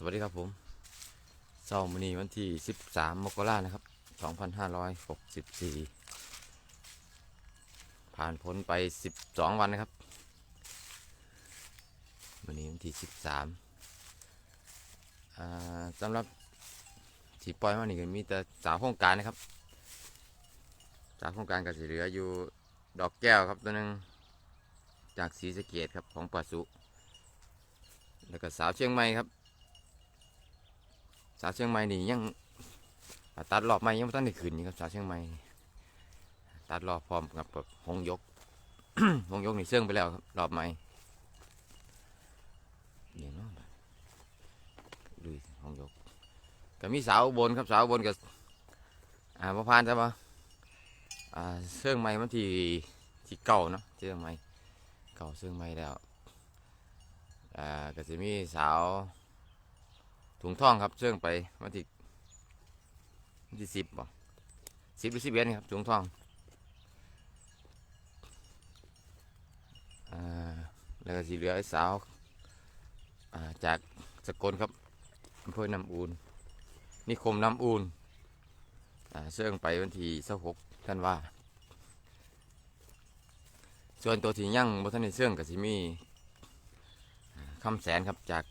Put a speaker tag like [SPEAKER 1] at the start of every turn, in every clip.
[SPEAKER 1] สวัสดีครับผมเช้ามื้อนี้วันที่ 13 มกรานะครับ 2564 ผ่านพ้นไป 12 วันนะครับวันนี้วันที่ 13อ่าสำหรับที่ปล่อยมานี่ก็มีแต่สาวโครงการนะครับสาวโครงการก็สิเหลืออยู่ดอกแก้วครับตัวนึงจากสีสะเกตครับของปัสุแล้วก็สาวเชียงใหม่ครับ สาวเชียงใหม่นี่ยังตัดรอบใหม่ยังไม่ต้องได้ขึ้นนี่ครับสาวเชียงใหม่ตัดรอบพร้อมกับแบบหงยก หงยกนี่เสื่องไปแล้วครับรอบใหม่เนี่ยเนาะดูหงยกก็มีสาวบนครับสาวบนกับอ่าพอพานใช่ปะอ่าเสื่องใหม่มันที่ที่เก่าเนาะเสื่องใหม่เก่าเสื่องใหม่แล้วอ่าก็จะมีสาว ถุงท่องครับเชื่องไปวันที่วันที่สิบบ่สิบหรือสิบเอ็ดครับถุงท่องอแล้วก็สีเหลือไอ้สาวาจากสกลครับอำเภอน้ำอูนนิคมน้ำอูนเชื่องไปวันที่สิบหกท่านว่า ส่วนตัวที่ยั่งบนท่านในเชื่องก็จะมีคำแสนครับจาก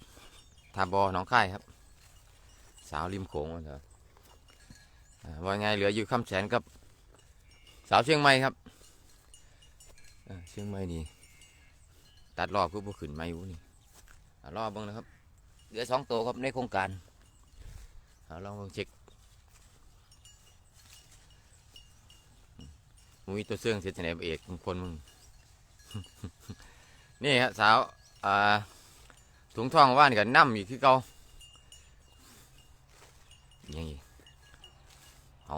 [SPEAKER 1] ทาบอหนองค่ายครับ สาวริมโขงเถอะว่าไงเหลืออยู่คำแสนกับ สาวเชียงใหม่ครับเชียงใหม่นี่ตัดรอบคือพวกขึ้นไม่รู้นี่รอบบ้างนะครับ เหลือสองตัวครับในโครงการเอาลองเบิ่งเช็คมึงมีตัวเสื่องเสียที่ไหนเอกมึงคนมึงนี่ฮะสาวอ่าถุงทองว่านกับน้ำอีกคือเกา ยังอีกเอา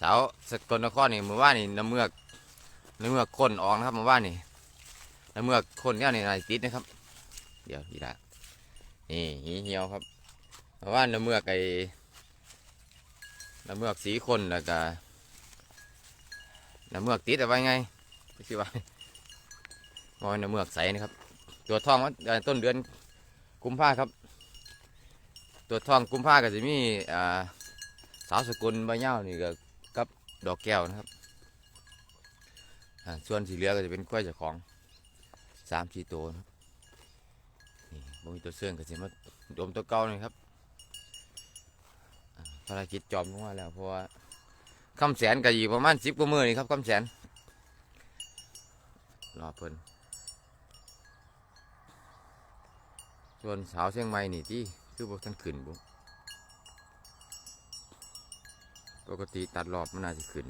[SPEAKER 1] สาวสกลนครนี่เมื่อว่านนี่น้ำเมือกน้ำเมือกคนออกนะครับเมื่อว่านนี่น้ำเมือกคนเนี่ยนี่นายติดนะครับ เดี๋ยวดีละนี่เหี่ยวครับเมื่อว่านน้ำเมือกไอ้น้ำเมือกสีคนแล้วก็น้ำเมือกติดเอาไว้ไงไม่ใช่ว่ามอยน้ำเมือกใสนะครับ ตัวทองมันต้นเดือนกุมภาครับ ตัวทองกุมภาก็จะมีอ่าสาวสกุลใบเน่านี่ก็กับดอกแก้วนะครับส่วนสีเหลือก็จะเป็นกล้วยจากของสามสี่ตัวนะครับนี่บ่มีตัวเสื่องก็จะมาดมตัวเก่านี่ครับภารกิจจอมลงมาแล้วเพราะว่าคำแสนก็อยู่ประมาณสิบกว่ามือนี่ครับคำแสนรอเพิ่นส่วนสาวเชียงใหม่นี่ที่ คือพวกท่านขึ้นบุปกติตัดรอบมันน่าจะขึ้น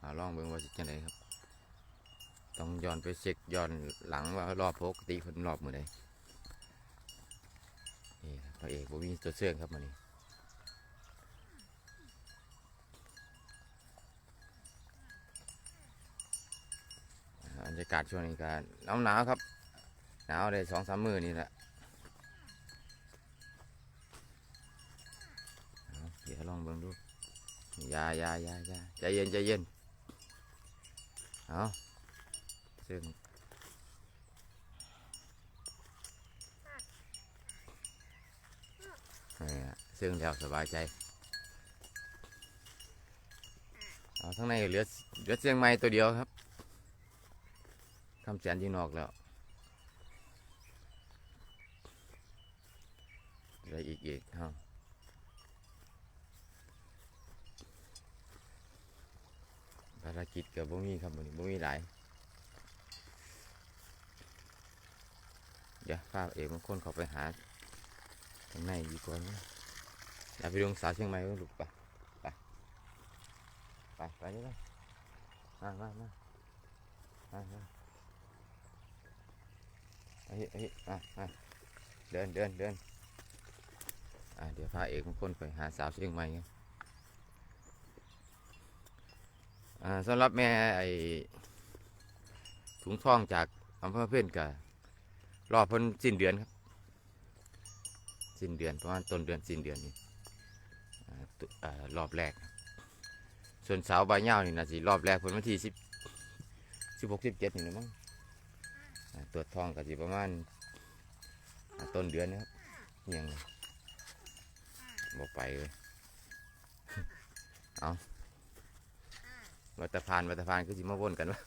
[SPEAKER 1] อาลองเบิ่งว่าจะจังไดครับ ต้องย้อนไปเช็คย้อนหลังว่ารอบปกติเพิ่นรอบมือใดนี่ครับพระเอกบ่มีตัวเสื่องครับมันนี้บรรยากาศช่วงนี้ก็หนาวหนาวๆครับ หนาวได้สองสามมือนี่แหละเดี๋ยวลองเบิ่งดูยายายายาใจเย็นใจเย็นเอาซึ่งซึ่งแล้วสบายใจเอาทั้างในเหลือเหลือเสียงไม้ตัวเดียวครับคำแสนที่นอกแล้ว อะไรอีกอีกฮะภารกิจกับบ่มีครับบ่มีบ่มีหลายเดี๋ยวข้าเอกบางคนเขาไปหาข้างในดีกว่านะเดี๋ยวไปดูสาวเชียงใหม่ก็หลูกไปไปไปไปนี่เลยมามามามามาเฮ้ยเฮ้ยอะอะเดินเดินเดิน เดี๋ยวพาเอกบางคนไปหาสาวเชียงใหม่ครับอ่าสำหรับแม่ไอ้ถุงทองจากอำเภอเพื่อนกับรอบพ้นสิ้นเดือนครับ สิ้นเดือนประมาณต้นเดือนสิ้นเดือนนี่อ่าตุอ่ารอบแรก ส่วนสาวใบเหย้านี่นะสิรอบแรกพิ่นวันที่สิบสิบหกสิบเจ็ดนี่นะมั้งตรวจทองก็สิประมาณต้นเดือนนะครับยัง บอกไปเลยเอาวัตพานวัตพานคือสิมาวนกันวะ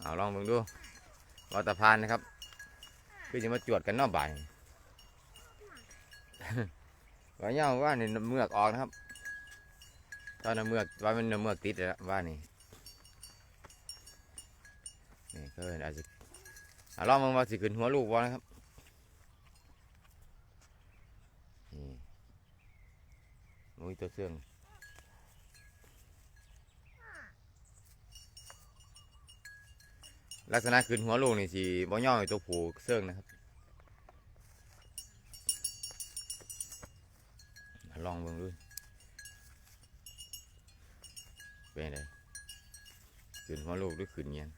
[SPEAKER 1] เอาลองเบิ่งดูวัตพานนะครับ คือจะมาจวดกันเนอกบ่ายว่าเงาว่านี่น้ำเมือกออกนะครับ ตอนน้ำเมือกว่ามันน้ำเมือกติดแล้วว่านี่นี่ก็อาจจะอะลองมึงว่าสิขึ้นหัวลูกบ่นะครับุ้ยตัวเสื่องลักษณะขึ้นหัวลูกนี่สิบ่ย่อให้ตัวผูเสื่องนะครับลองเบิ่งดูเป็นไงขึ้นหัวลูกหรือขึ้นเงี้ยน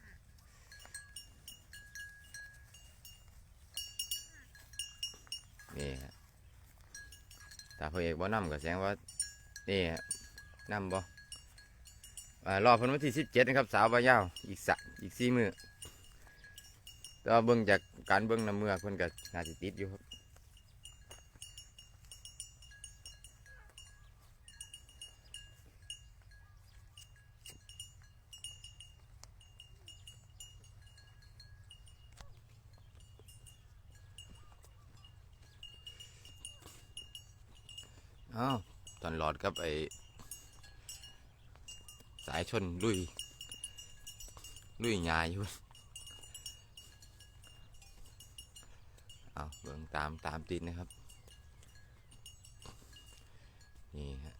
[SPEAKER 1] นี่ฮะถ้าพระเอกบ่นำก็แสดงว่า นี่ฮะนำบ่อ่ารอพันวันที่สิบเจ็ดนะครับ สาวใบยาว อีกสะอีกสี่มือแต่เบิ่งจากการเบิ่งน้ำเมือกเพิ่นก็น่าจะติดอยู่ครับอ้าวตอนหลอด กับไอสายชนลุย ลุยงายอยู่เอาเบิ่งตามตามติดนะครับ นี่ฮะ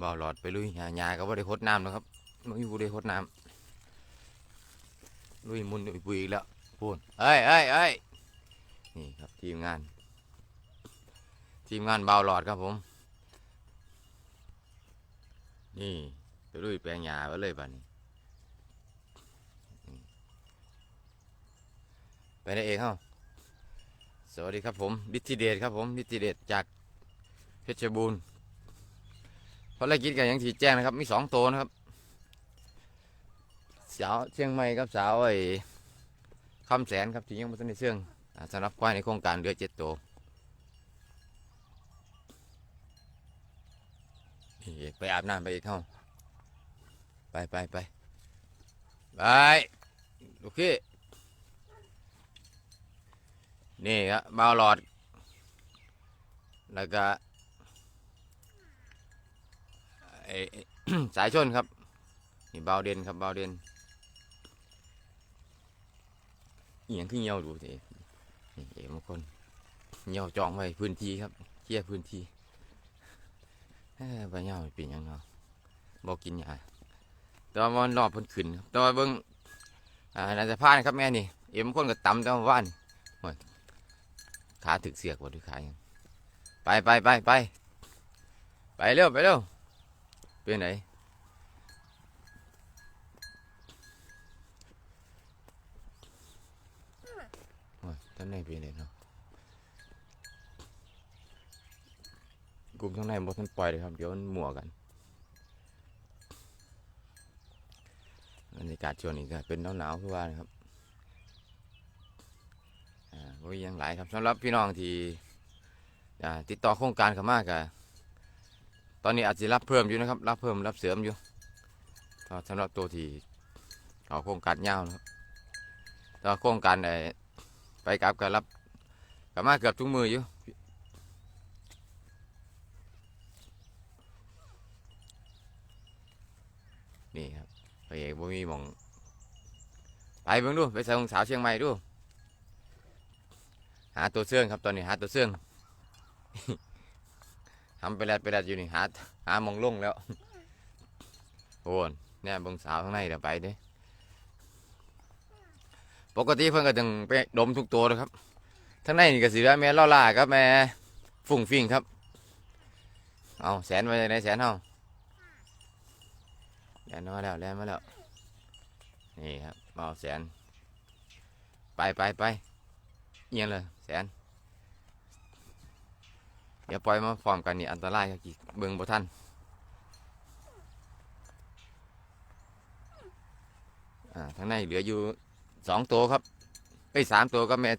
[SPEAKER 1] บ่าหลอดไปลุยหายาก็บ่ได้คดน้ำนะครับม่มีผู้ได้คดน้ำลุยมุนลุยปุยแล้วพูนเอ้ยเอ้ยเอ้ยนี่ครับทีมงาน ทีมงานบ่าวหลอดครับผม นี่ไปลุยแปลงหญ้าไปเลยบ้านี้ไปได้เองเฮ้าสวัสดีครับผมดิติเดชครับผมดิติเดชจากเพชรบูรณ์ภารกิจกันอยังที่แจ้งนะครับ มีสองตัวนะครับ สาวเชียงใหม่กับสาวไอ้คำแสนครับที่ยังไม่ทันได้เชื่องสำหรับควายในโครงการเรือเจ็ดตัว นี่ไปอาบน้ำไปอีกเข้าไปไปไปไปโอเคนี่ครับเบาหลอด แล้วก็ไอ้สายชนครับนี่บาเด่นครับเบาเด่นเอียงขึ้นเงียวดูสินี่เอ๋บางคนเงียวจองไว้พื้นที่ครับเคลียร์พื้นที่ ใบเหย้ามันเป็นยังเนาะบอกกินยาแต่ว่ามันรอบพิ่นขึ้นครับแต่ว่าเบิ่งอ่าน่าจะพลาดครับแม่นี่เอ็มคนก็ต่ำแต่ว่าว่านขาถึกเสียกบ่ถึกขายไปไปไปไปไปเร็วไปเร็วเป็นไหนโอ้ยท่านไหนเป็นไหนเนาะ กลุ่มข้างในบทันปล่อยเลยครับ เดี๋ยวมันหมัวกันบรรยากาศช่วงนี้ก็เป็นหนาวๆคือว่านะครับอ่าก็ยังหลายครับสำหรับพี่น้องที่ติดต่อโครงการเขามากอะตอนนี้อาจจะรับเพิ่มอยู่นะครับ รับเพิ่มรับเสริมอยู่สำหรับตัวที่เอาโครงการยาวนะครับต่ว่าโครงการไอ้ไปกับก็รับก็มาเกือบทุกมืออยู่ นี่ ครับไปเอกบ่มีหมอง ไปเบิ่งดู ไปใส่ของสาวเชียงใหม่ดู หาตัวเสื่องครับตอนนี้หาตัวเสื่องทำไปแล้วไปแล้วอยู่นี่หาหามองลงแล้วโอนเนี่ยเบิ่งสาวข้างในเดี๋ยวไปเด้ปกติเพิ่นก็ต้องไปดมทุกตัวเลยครับทั้งในนี่ก็สิว่าแม่ล่อล่าครับแม่ฝุ่งฟิ่งครับ เอาแสนไว้ในแสนเฮา แลนมาแล้วแลนมาแล้ว นี่ครับเบาแสน ไปไปไปเอียงเลยแสน เดี๋ยวปล่อยมาพร้อมกันนี่อันตรายครับกี่เบิ่งบ่ทันอ่าทางในเหลืออยู่สองตัวครับไอ้สามตัวก็แม่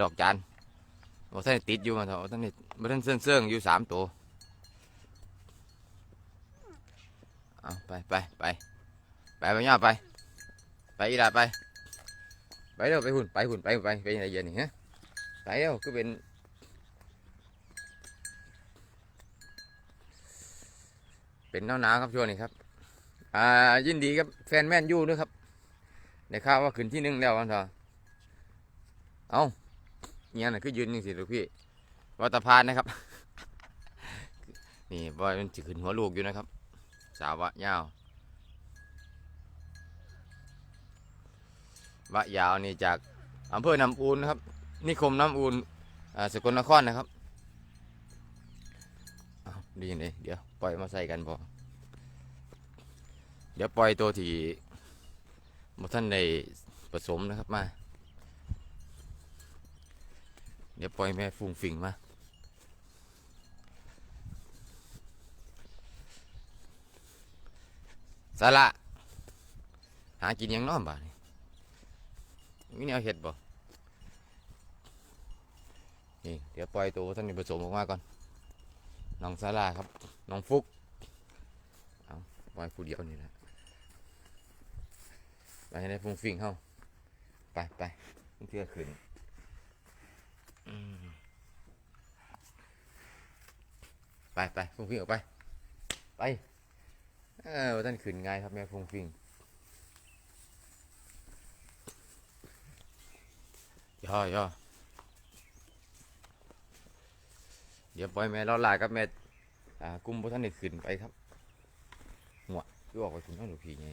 [SPEAKER 1] ดอกจานโอ้ท่านติดอยู่มาเถอะท่านนี่ท่านเสื่องเสื่องๆอยู่สามตัว เอาไปไปไปไปไปย่าไป ไปอีหลาไป ไปเร็วไปหุ่นไปหุ่นไปไปไปยังไงเย็นนี่ฮะไปเร็วก็เป็นเป็นหนาวหนาวครับช่วงนี้ครับ อ่ายินดีกับแฟนแม่นยูด้วยครับได้ข่าวว่าขึ้นที่หนึ่งแล้ววันเถอะเอาเนี่ยน่ะคือยืนยังสิลูกพี่วัตพานนะครับ นี่บอยมันจะขึ้นหัวลูกอยู่นะครับ สาวะยาว วะยาวนี่จากอำเภอน้ำอูนนะครับ นิคมน้ำอูนอสกลนครนะครับดีเลยเดี๋ยวปล่อยมาใส่กันพอเดี๋ยวปล่อยตัวที่มท่านในผสมนะครับมา เดี๋ยวปล่อยแม่ฟุงฟิงมา สาระหากินยังน้อมบ่านี่มีแนวเห็ดบ่นี่เดี๋ยวปล่อยตัวท่านผสมออกมาก่อนน้องสาระครับน้องฟุกเอาปล่อยผู้เดียวนี่แหละไปให้ได้ฟุ้งฟิ้งเข้าไปไปเพื่อขึ้นไปไปฟุ้งฟิ้งออกไปไป เออท่านขึ้นง่ายครับแม่ฟุงฟิงย่อย่อเดี๋ยวปล่อยแม่รอลายกับแม่กุ้มพวกท่านได้ขึ้นไปครับหัวคือออกไปถึงน้องหนูผีไง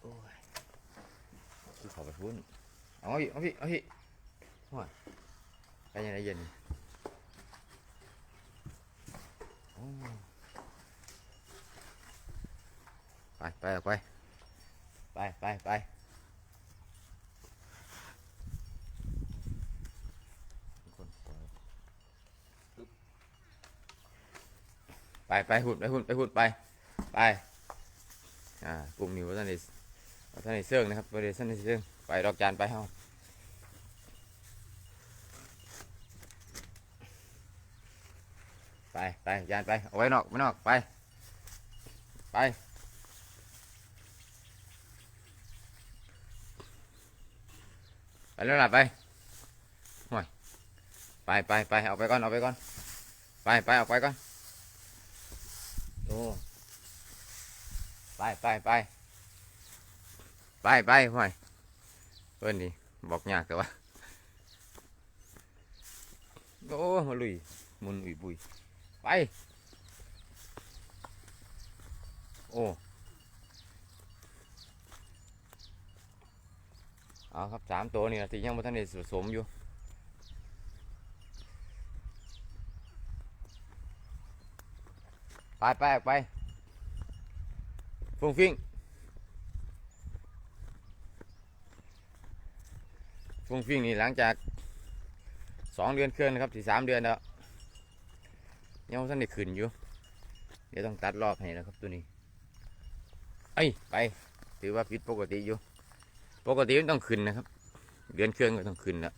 [SPEAKER 1] โอ้ยคือเขาไปพุ่นเอาอีกเอาพี่เอาพี่หัวไปยังไงเย็นนี่โอ้ ไปไปออกไปไปไปไปคนปไปไปหุ่นไปหุ่นไปหุ่นไปไปอ่ากลุ่มนี้ว่าท่านนี้เท่านในเสื่องนะครับบริเวณท่านในเสื่องไปดอกจานไปเฮา ไปไปจานไปเอาไว้นอกไว้นอกไป ไปไปแล้วล่ะไปห่วยไปไปไปเอาไปก่อนเอาไปก่อนไปไปเอาไปก่อนโอ้ไปไปไปไปไปห่วยเพื่อนนี่บอกยากแต่ว่าโอ้มาลุยมุนอุยบุย ไป โอ้เอาครับสามตัวนี่นะที่ยังไม่ทันได้ผสมอยู่ไปไปไปฟุ้งฟิ้งฟุ้งฟิ้งนี่หลังจากสองเดือนเกินนะครับที่สามเดือนแล้ว ยังท่านได้ขึ้นอยู่ เดี๋ยวต้องตัดรอบให้นะครับตัวนี้ไอ้ไป ถือว่าผิดปกติอยู่ ปกติมันต้องขึ้นนะครับ เดือนเครื่องก็ต้องขึ้นแล้ว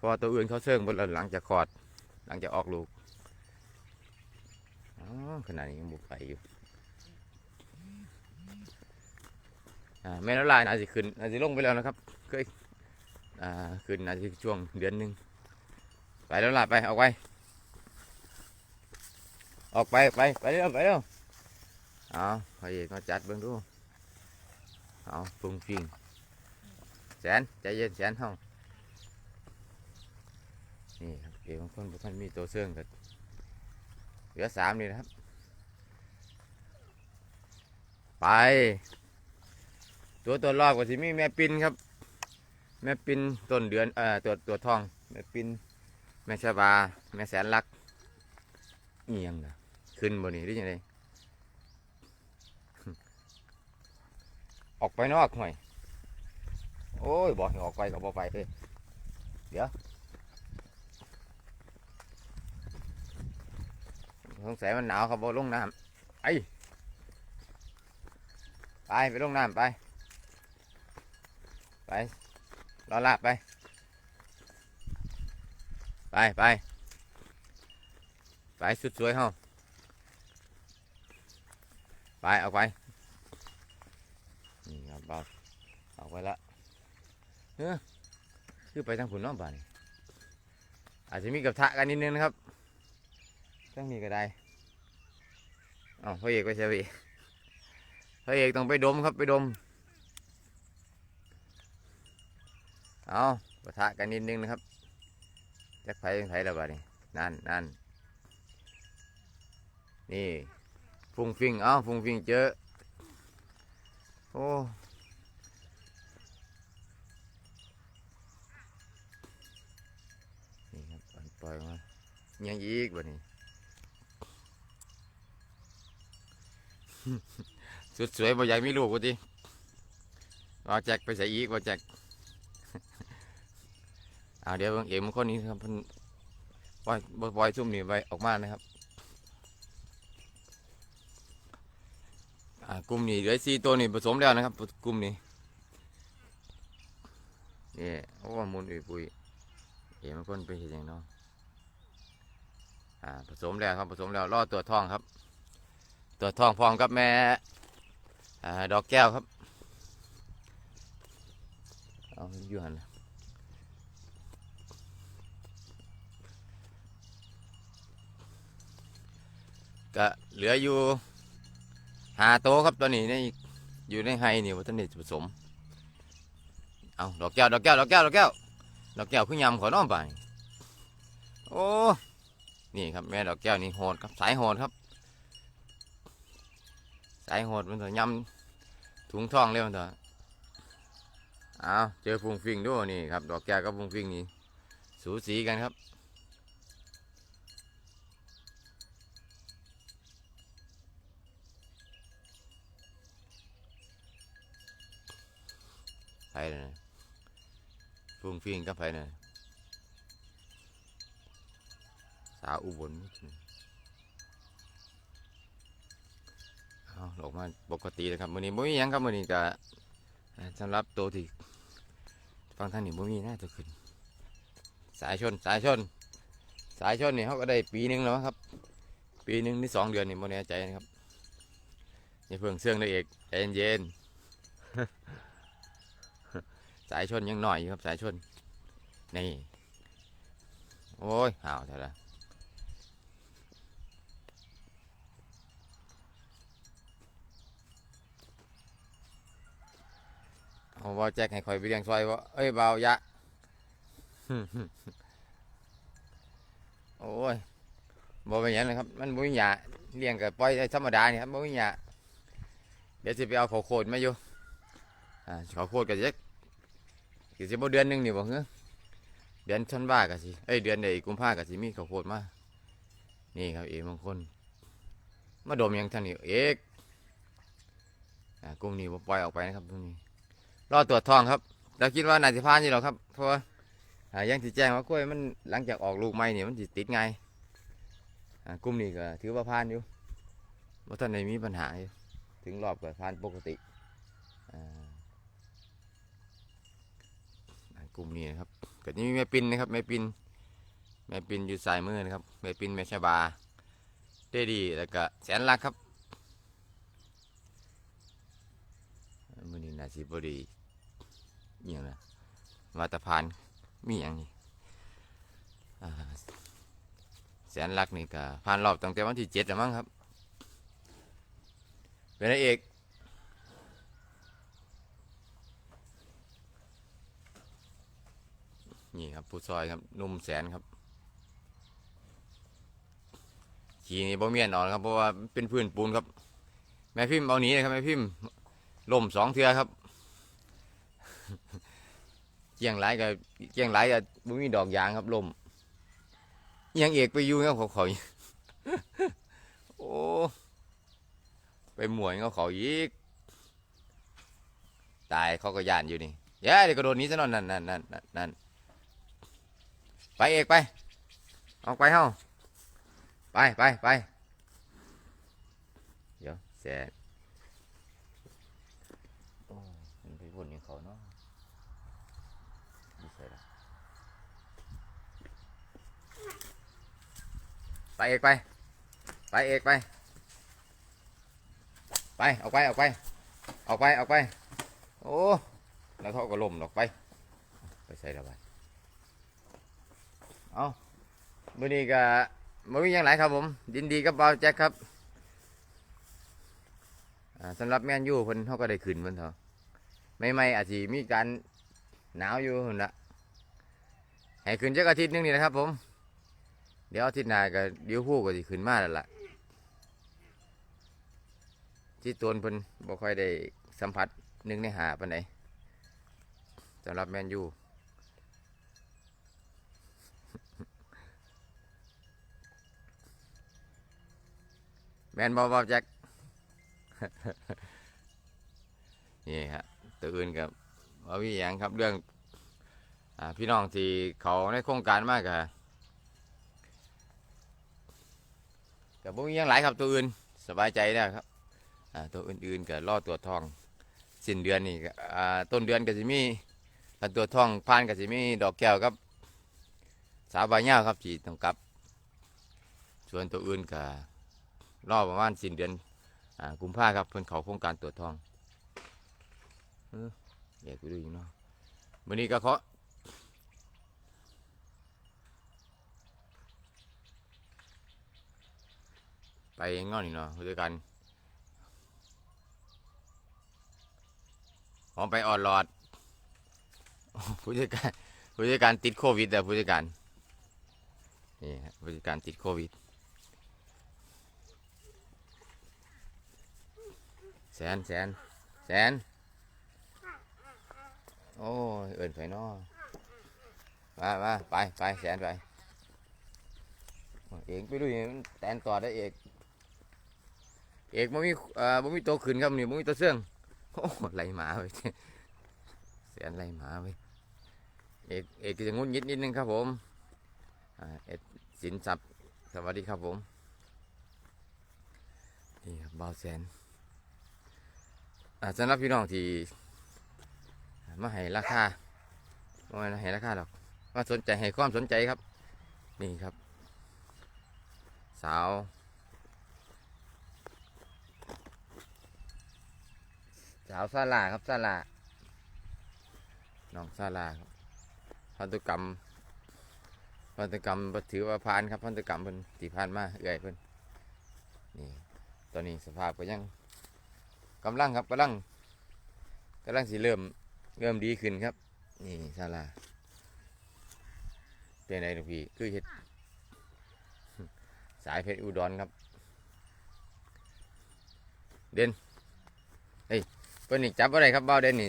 [SPEAKER 1] พอตัวอื่นเขาเชิงบนหลังจากคอด หลังจากออกลูกขนาดนี้ยังบุกไปอยู่แม่ละลายน่าจะขึ้นน่าจะลงไปแล้วนะครับเคยอ่าขึ้นอาจะช่วงเดือนหนึ่งไปแล้วล่ะไปออกไป ออกไปไปไปเร็วไปเร็วเอาพอเอกมาจัดเบิ่งดูเอาฟุ้งฟิงแสนใจเย็นแสนห้องนี่ครับเอกบางคนบางท่านมีตัวเสื่องกันเหลือสามนี่นะครับ ไป ตัวตัวรอบก็สิมีแม่ปินครับ แม่ปินต้นเดือนเอ่อตัวตัวทอง แม่ปินแม่ชะบาแม่แสนรักเอียงนะ ขึ้นบนนี้ได้ยังไงออกไปนอกหน่อย โอ้ยบอกให้ออกไปก็บอกไปเลยเดี๋ยวสงสัยมันหนาวครับบอลงน้ำไอ้ไปไปลงน้ำไป ไปรอลาบไป ไปไปไปสุดสวยเฮา ไปเอาไปนี่ครับเบาเอาไปละเฮ้อคือไปทางผุนน้องบ้านนี่อาจจะมีกับทะกันนิดนึงนะครับทั้งนี้ก็ได้อ้าพระเอกไปเสียพี่พระเอกต้องไปดมครับไปดมเอาปะทะกันนิดนึงนะครับจักไผเป็นไผแล้วบ้านี่นั่นนั่นนี่ ฟุงฟิงเอ้าฟุงฟิงเจอ โอ้นี่ครับปล่อยปล่อยมายังอีกบ้านี่สุดสวยบ่อยากมีลูกกูทีว่าแจ็คไปใส่อีกว่าแจ็คเอาเดี๋ยวเบิ่งเอกมันคนนี้ครับเพิ่นปล่อยปล่อยซุ่มนี่ไว้ออกมานะครับอ่า กลุ่มนี้เหลือสี่ตัวนี่ผสมแล้วนะครับกลุ่มนี้เนี่ยโอ้มุนอุยปุยเอกมันคนเป็นเห็นอย่างเนาะอ่าผสมแล้วครับผสมแล้วรอตัวทองครับ ตัวทองพร้อมกับแม่อ่าดอกแก้วครับเอาอยู่หันนะก็เหลืออยู่ หาโตครับตัวนี้ในอยู่ในไฮนี่ว่าท่านนี่ผสม เอาดอกแก้วดอกแก้วดอกแก้วดอกแก้วดอกแก้วคือยำขอน้อมไปโอ้นี่ครับแม่ดอกแก้วนี่โหดครับสายโหดครับ สายโหดมันเถอะยำถุงทองเร็วมันเถอะเอาเจอฟุงฟิงด้วยนี่ครับ ดอกแก้วกับฟุงฟิงนี่สูสีกันครับ ไผน่ะฟุ้งฟิ้งกับไผน่ะสาวอุบลเอาออกมาปกติเลยครับมื้อนี้บ่มีหยังครับมื้อนี้ก็สำหรับตัวที่ฟังทางนี้บ่มีน่าจะขึ้น สายชนสายชน สายชนนี่เขาก็ได้ปีหนึงแล้วครับ ปีหนึงนี่สองเดือนนี่บ่แน่ใจนะครับอย่าเพิ่งเสื่องเลยเอกใจเย็นๆ สายชนยังหน่อยอยู่ครับสายชน นี่ โอ้ยห่าวเท่าไรเอาบอแจ็คให้คอยไปเลี้ยงซอยว่าเอ้ยเบายะ โอ้ยบอเป็นหยังเลยครับ มันบ่มีหยาเลี้ยงกับปล่อยได้ธรรมดานี่ครับบ่มีหยาเดี๋ยวจะไปเอาข้าวโคดมาอยู่อ่าข้าวโคดกับเจ๊ก กี่สิบเดือนหนึ่งนี่บ่เฮ้อเดือนธันวาก็สิเอ้ยเดือนใดกุมภาก็สิมีข้าวโพดมานี่ครับเอกบางคนมาดมยังท่านนี่เอกกลุ่มนี้บ่ปล่อยออกไปนะครับกลุ่มนี้รอตรวจทองครับ เราคิดว่าน่าจะพานอยู่หรอครับ เพราะว่ายังที่แจ้งว่ากล้วยมันหลังจากออกลูกใหม่นี่มันสิติดไงอ่ากลุ่มนี้ก็ถือว่าพานอยู่ว่าท่านใดมีปัญหาอยู่ถึงรอบก็พานปกติอ่า กลุ่มนี้นะครับก็จะมีแม่ปินนะครับแม่ปินแม่ปินอยู่สายมือนะครับแม่ปินแม่ชบาเดดีแล้วก็แสนรักครับมือนี้นาสิบดีอย่างนะมาตรพานมีอย่างนี้แสนรักนี่ก็ผ่านรอบตั้งแต่วันที่เจ็ดแล้วมั้งครับเป็นนางเอก นี่ครับผู้ซอยครับนุ่มแสนครับขี่นี่บ่เมียนอ่อนครับเพราะว่าเป็นพื้นปูนครับ แม่พิมพ์เอาหนีเลยครับแม่พิมพ์ล่มสองเทือครับเกียงหลายกับเกียงหลายกับบ่มีดอกยางครับล่มยังเอกไปยู่เงี้ยเขาเขาโอ้ไปหมวยเขาเขาอีกตายเขาก็ยานอยู่นี่เย้เดี๋ยวก็โดนนี้ซะหน่อยนั่นนั่นนั่นนั่นนั่น ไปเอกไป ออกไปเฮ้าไปไปไปเดี๋ยวแสนเขาเนาะไม่ใช่ละไปเอกไป ไปเอกไป ไปออกไปออกไป ออกไปออกไป โอ้แล้วเขาก็ล่มหรอกไป ไปใส่ระบาย เอามื่อนี้ก็มื่อนี้ยังไรครับผมยินดีกับเบาแจ็คครับสำหรับแมนยูเพิ่นเขาก็ได้ขึ้นเพิ่นเถอะไม่ไม่อาจจะมีการหนาวอยู่หั่นละให้ขึ้นจักอาทิตย์นึงนี่นะครับ ผม เดี๋ยวอาทิตย์หน้าก็เดี๋ยวพู้ก็สิขึ้นมาแล้วล่ะที่ตัวเพิ่นบ่ค่อยได้สัมผัสหนึ่งในหาปานใดสำหรับแมนยู แมนบอบอแจ็คนี่ฮะตัวอื่นกับว่าวิหยังครับเรื่องอพี่น้องที่เขาในโครงการมากกับกับพวกนี้ยังหลายครับตัวอื่นสบายใจแล้ครับตัวอื่นๆก็รอตัวทองสิ้นเดือนนี่ต้นเดือนก็จะมีคันตัวทองผ่านก็จะมีดอกแก้วครับสาวใบหญ้าครับจีต้องกลับส่วนตัวอื่นก็ รอบประมาณสิ้นเดือนอ่ากุมภาครับเพิ่นเขาโครงการตรวจทองเอออยากไปดูอยู่เนาะวันนี้ก็เขาไปงอนนี่เนาะผู้จัดการอ๋อไปออดหลอดผู้จัดการผู้จัดการติดโควิดแต่ผู้จัดการนี่ฮะผู้จัดการติดโควิด แสนแสนแสน โอ้ยเอินไปเนาะมามาไปไปแสนไป เอกไปดูมันแตนต่อได้เอก เอกบ่มีเอ่อบ่มีตัวขึ้นครับนี่บ่มีตัวเสื่องโอ้ไหลหมาไปแสนไหลหมาไปเอกเอกจะงุนยิดนิดนึงครับผมอ่าเอ็ดสินทรัพย์สวัสดีครับผม นี่ครับเบาแสน สำหรับพี่น้องที่มาให้ราคาไม่มาให้ราคาหรอกมาสนใจให้ความสนใจครับ นี่ครับ สาว สาวซาลาครับซาลาน้องซาลาครับพันธุกรรมพันธุกรรมบ่ถือว่าผ่านครับพันธุกรรมเพิ่นที่ผ่านมาเอื่อยเพิ่นนี่ตอนนี้สภาพก็ยัง กำลังครับกำลังกำลังสิเริ่มเริ่มดีขึ้นครับ นี่ศาลาเป็นไงหลวงพี่คือเห็ดสายเพชรอุดรครับ เด่นเฮ้ยเพิ่นนี่จับอะไรครับเบ้าเด่นนี่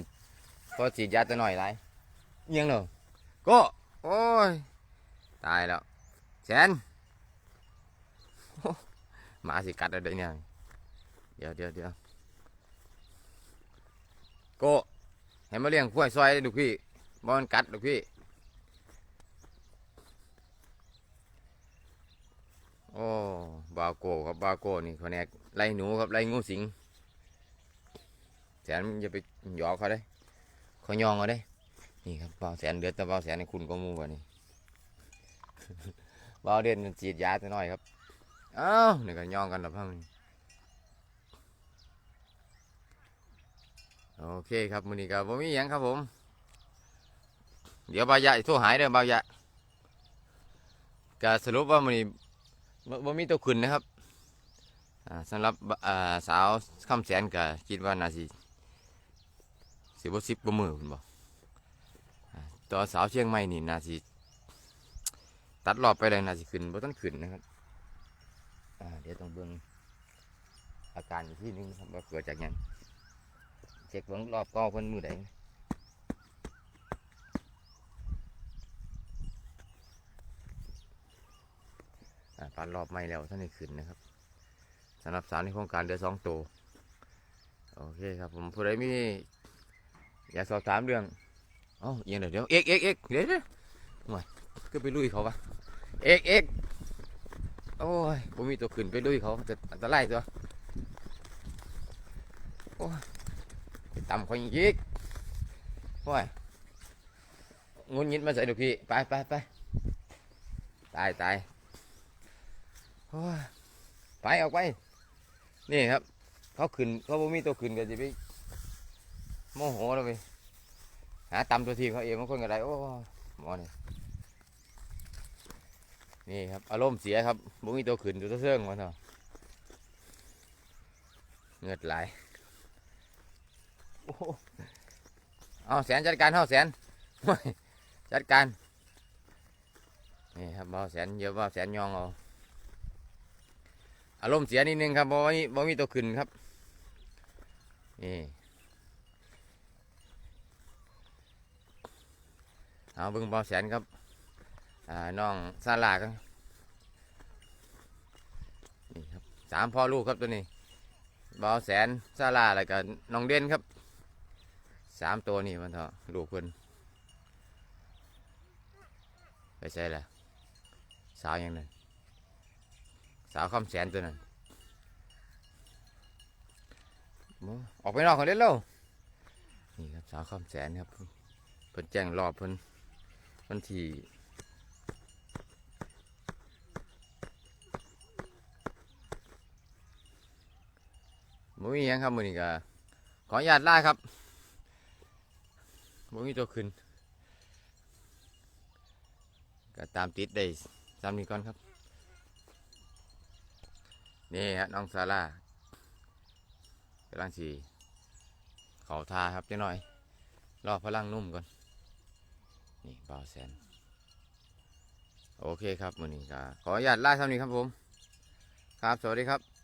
[SPEAKER 1] พอฉีดยาตัวหน่อยไรเอียังเนาะก็โอ้ยตายแล้วแสนหมาสิกัดอะไรเนี่ยเดี๋ยวเดี๋ยวเดี๋ยว โกให้มาเลี้ยงกล้วยซอยลูพี่บอลกัดลูพี่ โอ้บาโกครับบาโกนี่เขาแนกไล่หนูครับไล่งูสิงแสนอย่าไปหยอกเขาได้เขายองเขาได้ นี่ครับเบาแสนเดือดแต่เบาแสนในคุณก็มูกว่านี่เบาเด่นมันฉีดยาตัวน้อยครับ เอ้านี่ก็ยองกันหรอพ่อมัน โอเคครับมือนี้ก็บ่มีหยังครับผม เดี๋ยวบาวอยะสิโทรหายเด้อบาวอยะก็สรุปว่ามือนี้บ่บ่มีตัวขึ้นนะครับอ่าสำหรับอ่าสาวคำแสนก็คิดว่าน่าสิสิบ่สิบกว่ามือคุณบอกตัวสาวเชียงใหม่นี่น่าสิตัดรอบไปเลยน่าสิขึ้นบ่ต้องขึ้นนะครับอ่าเดี๋ยวต้องเบิ่งอาการอีกที่นึงครับว่าเกิดจากหยัง ช็คเบิ่งรอบกอเพิ่นมือใดอ่าปานรอบไม่แล้วท่านได้ขึ้นนะครับสำหรับสารในโครงการเดือสองตัวโอเคครับผมผู้ใดมีอยากสอบถามเรื่องอ้าเอียังเดี๋ยวเดี๋ยวเอกเอกเอกเดี๋ยวเดี๋ยวโอ้ยก็ไปลุยเขาปะเอกเอกโอ้ยผมมีตัวขึ้นไปลุยเขาจะอันตรายตัวไป ต่ำเขาอีกโอ้ยงุนงิดมาใส่ดูกพี่ ไปไปไปตายตายโอ้ยไปออกไป นี่ครับ เขาขึ้นเขาบ่มีตัวขึ้นก็จะไปโมโหแล้วไปหาตำตัวทีเขาเองบางคนก็ได้โอ้หมอนี่นี่ครับอารมณ์เสียครับบ่มีตัวขึ้นตัวเสื่องมันเถอะเงือดไหล โอ้โหเอาแสนจัดการเท่าแสนจัดการนี่ครับบาแสนเยอะบาแสนยองเอาอารมณ์เสียนิดนึงครับบ่มีบ่มีตัวขึ้นครับนี่เอาบิ่งบาแสนครับอ่าน้องซาลากันนี่ครับสามพ่อลูกครับตัวนี้เบาแสนซาลาแล้วก็น้องเด่นครับ สามตัวนี่มันเถอะลูกเพิ่นไปใช่ละสาวยังนั่นสาวคำแสนตัวนั้นอออกไปนอกเขาเล่นแล้วนี่ครับสาวคำแสนครับเพิ่นแจ้งรอบเพิ่นวันที่บ่มีหยังครับมือนี้ก็ขออนุญาตลาครับ บ่มีตัวขึ้นก็ตามติดได้ตามนี้ก่อนครับ นี่ฮะน้องซาร่ากำลังสีเขาทาครับจังหน่อย รอพลังนุ่มก่อน นี่เบาแสน โอเคครับมือนี้ก็ขออนุญาตลาเท่านี้ครับผม ครับ สวัสดีครับ